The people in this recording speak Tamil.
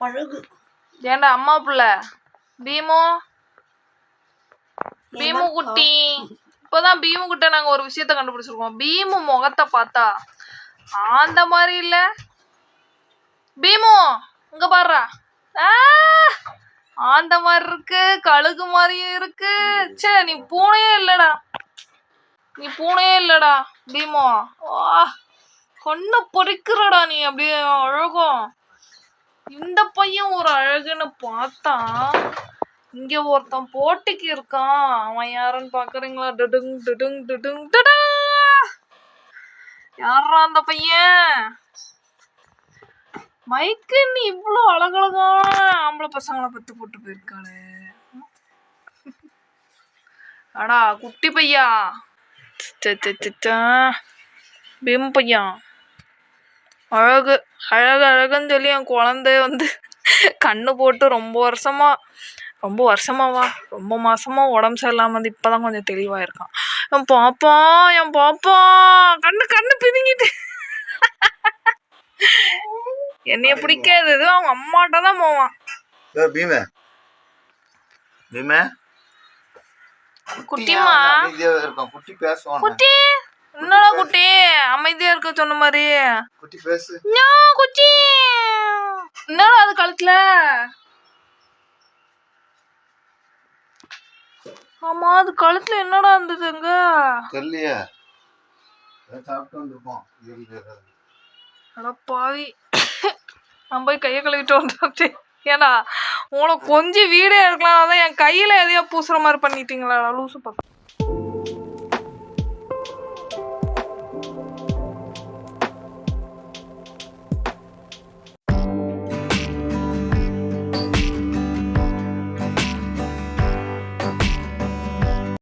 அழகு ஏன்டா அம்மா புள்ள? பீமு? பீமு குட்டி. இப்போதான் பீமு கிட்ட நாங்க ஒரு விஷயத்த கண்டுபிடிச்சிருக்கோம். பீமு முகத்தை பார்த்தா அந்த மாதிரி இல்ல. பீமு இங்க பாருடா. ஆ! ஆந்த மாதிரி இருக்கு கழுகு மாதிரியும் இருக்கு. ச்சே நீ பூனையே இல்லடா. நீ பூனையே இல்லடா பீமு. கண்ணை பொறிக்கிறடா நீ அப்படியே அழகும் இந்த பையன் ஒரு அழகுன்னு பார்த்தா இங்க ஒருத்தன் போட்டிக்கு இருக்கான். அவன் யாருன்னு பாக்குறீங்களா? டுடுங் டுடுங் டுடுங் டுடா! யாரா அந்த பையன்? மைக்கு நீ இவ்வளோ அழகழகான ஆம்பளை பசங்களை பத்து போட்டு போயிருக்காளே. அடா குட்டி பையா. பிம் பீம் பையன் அழகு அழகு அழகுன்னு சொல்லி என் குழந்தை வந்து கண்ணு போட்டு ரொம்ப வருஷமா ரொம்ப வருஷமாவா ரொம்ப மாசமா உடம்பு சரியில்லாம வந்து இப்பதான் கொஞ்சம் தெளிவா இருக்கான் என் பாப்பா என் பாப்பா கண்ணு கண்ணு பிதுங்கிட்டு. என்னைய பிடிக்காதது அவங்க அம்மாட்ட தான் போவான். பீமே. பீமே. குட்டிமா குட்டி பேசுவான் குட்டி. என்னடா குட்டி? அமைதியா இருக்க சொன்ன மாதிரி. குட்டி பேசு குட்டி. என்னடா அது கழுத்துல? ஆமா அது கழுத்துல என்னடா இருந்ததுங்க தெரியலையே. சாப்பிட்டு வந்திருப்போம். அட பாவி. நான் போய் கையை கழுவிட்டு வந்துட்டேன். ஏன்னா உங்களை கொஞ்சம் வீடே இருக்கலாம். அதான் என் கையில எதையோ பூசுற மாதிரி பண்ணிட்டீங்களா லூசு பக்கம்